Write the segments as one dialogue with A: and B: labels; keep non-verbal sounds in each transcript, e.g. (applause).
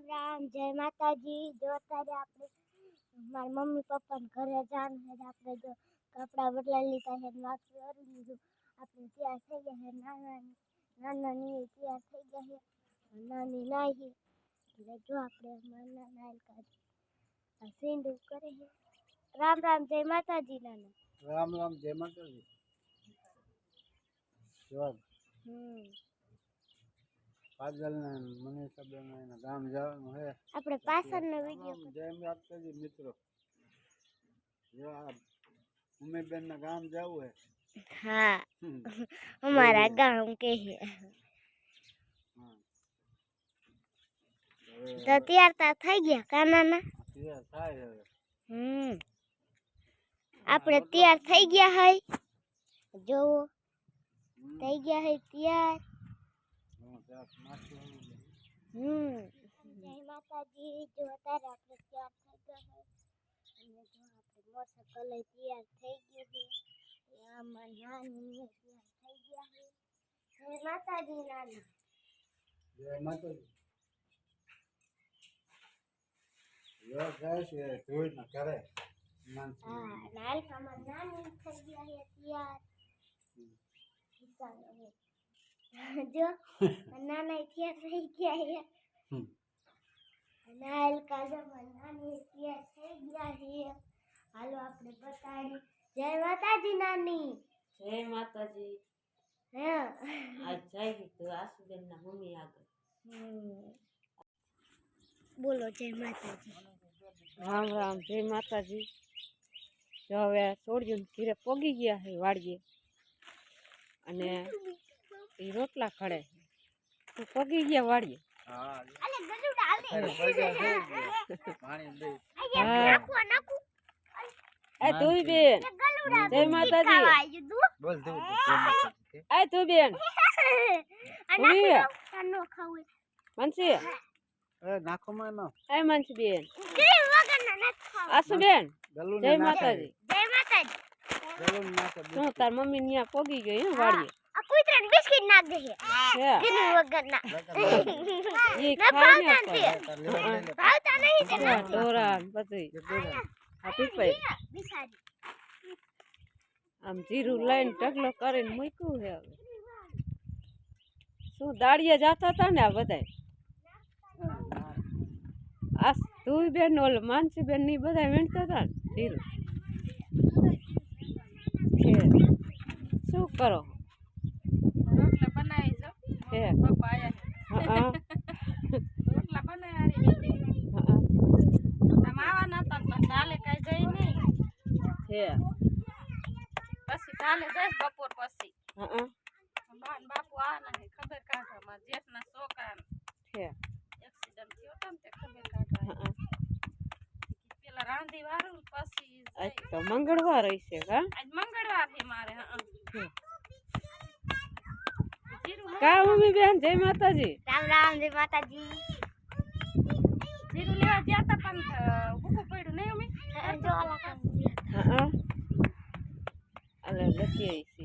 A: રામ રામ જય માતાજી. જો અત્યારે આપણે મારા મમ્મી પપ્પાને ઘરે જવાનું છે આપણે જો કપડાં બદલાવી લીધા છે ને કરી લીધું. આપણે તૈયાર થઈ ગયા છે નાના નાનાની તૈયાર થઈ ગયા છે. નાની નાહી એટલે જો આપણે નાના આ સિંદૂર કરે છે. રામ રામ જય માતાજી નાના.
B: રામ રામ જય માતાજી.
A: હમ.
B: કાજલ ને મનીષાબેન એના ગામ જવાનું છે
A: આપણે પાછળનો વીડિયો
B: જય માતાજી મિત્રો. જો આ ઉમેબેન ના ગામ જવું હે.
A: હા.
B: હમ.
A: અમારા ગામ કે છે
B: હા. હવે
A: તો તૈયાર તા થઈ ગયા કાનાના
B: તૈયાર થાય હવે.
A: હમ. આપણે તૈયાર થઈ ગયા હોય જોવો
B: હમ.
A: થઈ ગયા હોય તૈયાર
B: હું ત્યાં માથું આવી ગયું.
A: હમ જય માતાજી જો અત્યારે આપણે તૈયાર થઈ ગયા હોય અને જો આપણે મોટરસાઇકલ લઈ તૈયાર થઈ ગયું છે એ આમાં નાની ને તૈયાર થઈ ગયા છે જય માતાજી નાના
B: જય માતાજી જો જાય છે ધોઈ ના કરે માનસી
A: હા અને હાલકામાં નાની થઈ ગયા છે તૈયાર ચાલો હવે. (laughs) જો નાના ઇતિહાસ થઈ ગયા છે હાલકા જમા નાની ઇતિહાસ થઈ ગયા છે હાલો આપણે બતાડી જય માતાજી નાની.
C: જય માતાજી.
A: હા.
C: જય જાય તો આસુબેન ના મમ્મી આગળ.
A: હમ. બોલો જય માતાજી.
C: રામ રામ જય માતાજી. જો હવે સોડિયું ઘીરે પોગી ગયા છે વાડીએ. અને એ રોટલા ખડે તું પોગી ગયા વાડીએ
B: હા.
C: તું બેન જય માતાજી.
B: બોલ તો
C: બેન. ઉડી.
A: નો ખાવું
C: મનસી
B: નાખો માં નો
C: એ મનસી બેન.
B: ગલું
C: જય માતાજી.
A: જય માતાજી.
C: શું તાર મમ્મી ન્યા પોગી ગઈ હે વાડીએ
A: કૂતરાને બિસ્કિટ નાખ દે છે
C: હે
A: ગીનું વગરના
C: એ
A: ના
C: ખાય ને
A: ભાવતા
C: પણ.
A: નથી ભાવતા નહીં તે
C: હા, ઢોરા ને બધું આ પીપાઈ
A: બિસારી
C: આમ જીરું લઈને ઢગલો કરીને મૂક્યું છે હવે શું દાડિયા જાતા હતા ને આ બધાય આ તું બેન ઓલ માનસી બેનની બધા વીણતા હતા ને જીરું છે શું કરો
D: જઈશ બપોર પછી. ને બાપુ છે ખબર કાઢવા. મારા જેઠના છોકરા
C: છે.
D: એક્સિડન્ટ થયો ને ખબર કાઢવા પેલા રાંધી વાળું ને પછી
C: આજ
D: જઈ.
C: તો મંગળવાર હશે
D: આજ મંગળવાર છે મારે હા.
C: કા મમ્મી બેન જય માતાજી
A: રામ રામ જય માતાજી
D: જીરું લેવા ગયા હતા પણ અ, ભૂખું પડ્યું નહીં અમે
A: જો આલા કામ
C: હા અલે લખી આવી છે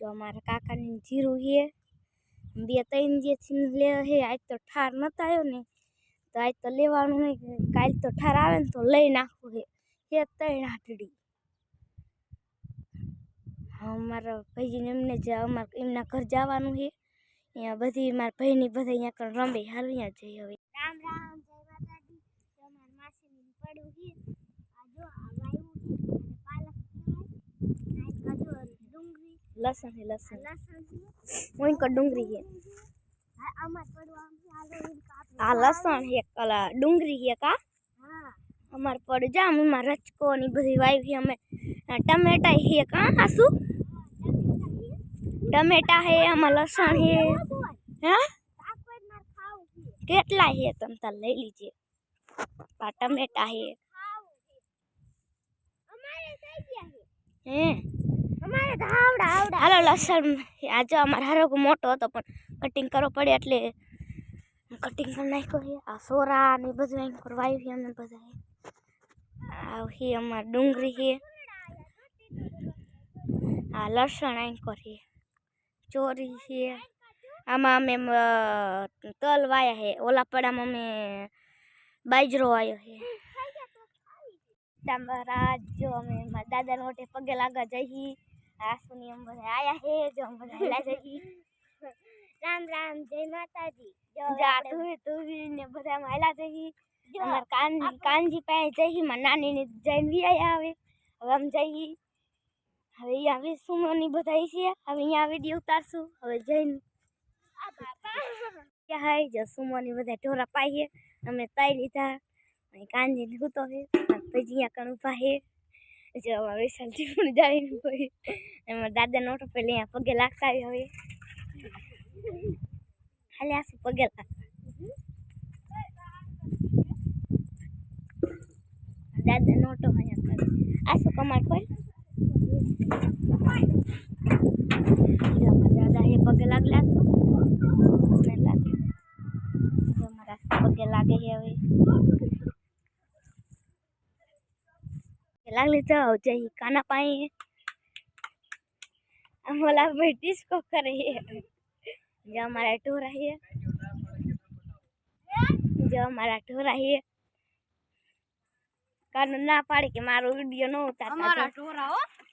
A: જો અમારા કાકાની જીરું છે બે ત્રણ જે છીન લે હે આજ તો ઠાર નતા આવ્યો ને તો આજ તો લેવાનું નહીં કાલ તો ઠાર આવે ને તો લઈ નાખવું હે હે ત્રણ હાટડી હા અમારા ભાઈજીને એમને જ અમારે એમના ઘર જવાનું છે. અહીંયા બધી મારા ભાઈની બધા અહીંયા કણ રમે હાલ અહીંયા જઈ હવે. રામ રામ જય માતાજી. તો અમારા માસીની પડ્યું છે. આ જો આ વાયુ અને પાલક કહેવાય. કાજુ ડુંગળી. લસણ છે લસણ. લસણ હું કો ડુંગળી છે. આ લસણ છે કલા ડુંગળી છે કા અમાર પડ જામ અમાર રચકો ની બધી વાવી અમે ટમેટા હે કા આસુ ટમેટા હે, આમાં લસણ હે. હે? કેટલા હે તમ તાર લઈ લીજે? આ ટમેટા હે. હે? હાલો, લસણ આ જો અમારો હરકો મોટો હતો, પણ કટિંગ કરવો પડે એટલે કટિંગ કરી નાખ્યો છે આ સોરા ને બધું એમ કરવાયું છે અમે બધા આવ છે અમારે ડુંગળી છે લસણ એન્કર છે
E: ચોરી છે. આમાં અમે અ, તલ વાયા છે ઓલા પડામાં અમે બાજરો વાયો છે તમારા જો અમે મારા દાદા નોટે પગે લાગવા જઈ. આસુની અમે બધા આયા છે જો અમે બધા હેલા જઈ. રામ રામ જય માતાજી. જા તું તું ને બધા અમે હેલા જઈ અમાર કાનજી કાનજી પાસે જઈ મારા નાની ને જઈને વી આયા હવે હવે અમે જઈ. હવે અહીંયા વી સુમોની બધાય છે? હવે અહીંયા વીડિયો ઉતારશું. હવે જઈને હાય જો સુમોની બધા ઢોરા પાઈએ અમે તાઈ લીધા. અહીં કાનજી લીધું હે. પછી અહીંયા કણ ઊભા જો અમારે વિશાલ ટીપણ જાણીને કોઈ એમાં દાદા નોટો પેલે અહીંયા પગે લાગતા આવી હવે. ખાલી આસુ પગે લાગતા દાદા નોટો અહીંયા કરે. આસુ કમાડ કોઈ જો અમારા દાદા હે પગે લાગલા આસુ ને લાગે જો અમારા આસુ પગે લાગે છે હવે લાગલી તો જઈ કાના પાઈ ઓલા ભાઈ ડિસ્કો કરે છે જો અમારા ઢોરા છે જો અમારા ઢોરા છે કાનો ના પાડે કે મારો વીડિયો ન ઉતારતા
F: અમારા
E: તો-
F: ઢોરા હો
E: તો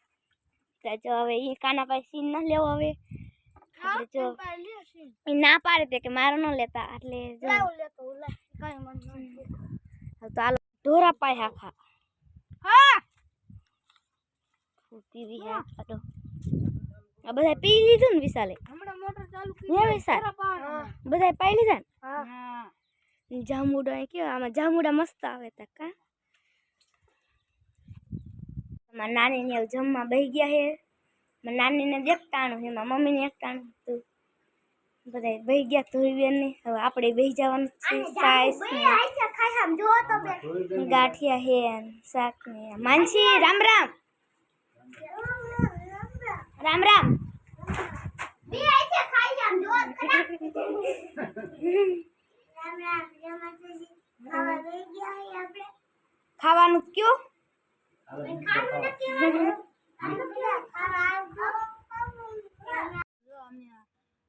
E: જો હવે એ કાના પાસે સીન ના લેવો હવે જો એ ના પાડે તે કે મારો ન લેતા એટલે જો તો ઢોરા પાય હાખા
F: હા
E: પીવી હે આ તો આ બધા પી લીધું ને વિશાલે
F: હમણાં મોટર ચાલુ
E: હે વિશાલ બધા પાઈ લીધા ને
F: હા
E: જામુડા કેવા આમાં જામુડા મસ્ત આવે તા કા મારા નાની ને જમવા બહી ગયા હે મારા નાની ને દેખતાણું હે મારા મમ્મી ને એકટાણું હતું. બધા બહી ગયા ધોઈ બેન ને હવે આપણે બેહી જવાનું છે સાઈસ ગાંઠિયા હે શાક ને માનસી રામ રામ. રામ રામ. (laughs) ખાવાનું કયો?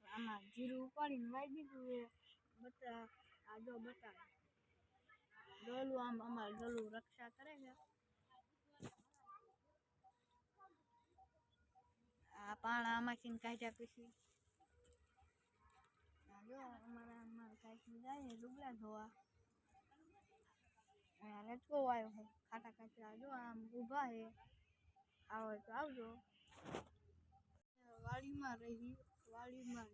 F: આમાં જીરું ઉપાડીને વાઈ દીધું બટા આ જો બટા ડોલું આમ અમારે ડોલું રક્ષા કરે છે આ પાણા આમાંથી કાઢ્યા પછી જો અમારા કાઢી જાય ડુબલા ધોવા. અહીંયા લટકો આવ્યો છે ખાટા કાચરા જો આમ ઊભા છે આવો તો આવજો. વાડીમાં રહી વાડીમાં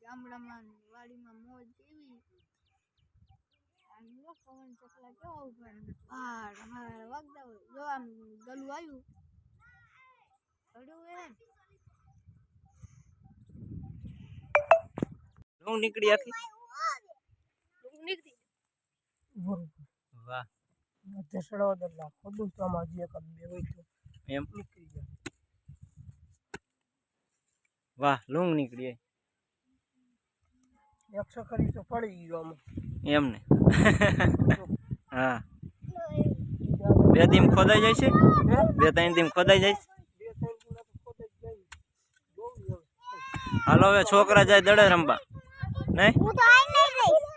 F: ગામડામાં વાડીમાં મોજ એવી. આમ પવન ચકલા કેવા ઊભા પહાડ પહાડ વાગતા હોય. જો આમ ગલું આવ્યું હે
G: હું નીકળી આખી?
F: નીકળી.
G: વાહ.
H: મધ્ય સડોદરના ખોદું તો આમાં હજી એક બે હોય તો
G: એમ?
H: નીકળી જાય.
G: વાહ લૂંગ નીકળી
H: એકસો કરી તો પડી ગયો આમાં.
G: એમ ને? હા. બે દીમ ખોદાઈ જાય છે? બે ત્રણ દીમ ખોદાઈ જાય છે? હાલો હવે છોકરા જાય દડે રમવા. નહીં?
E: હું તો આઈ નહીં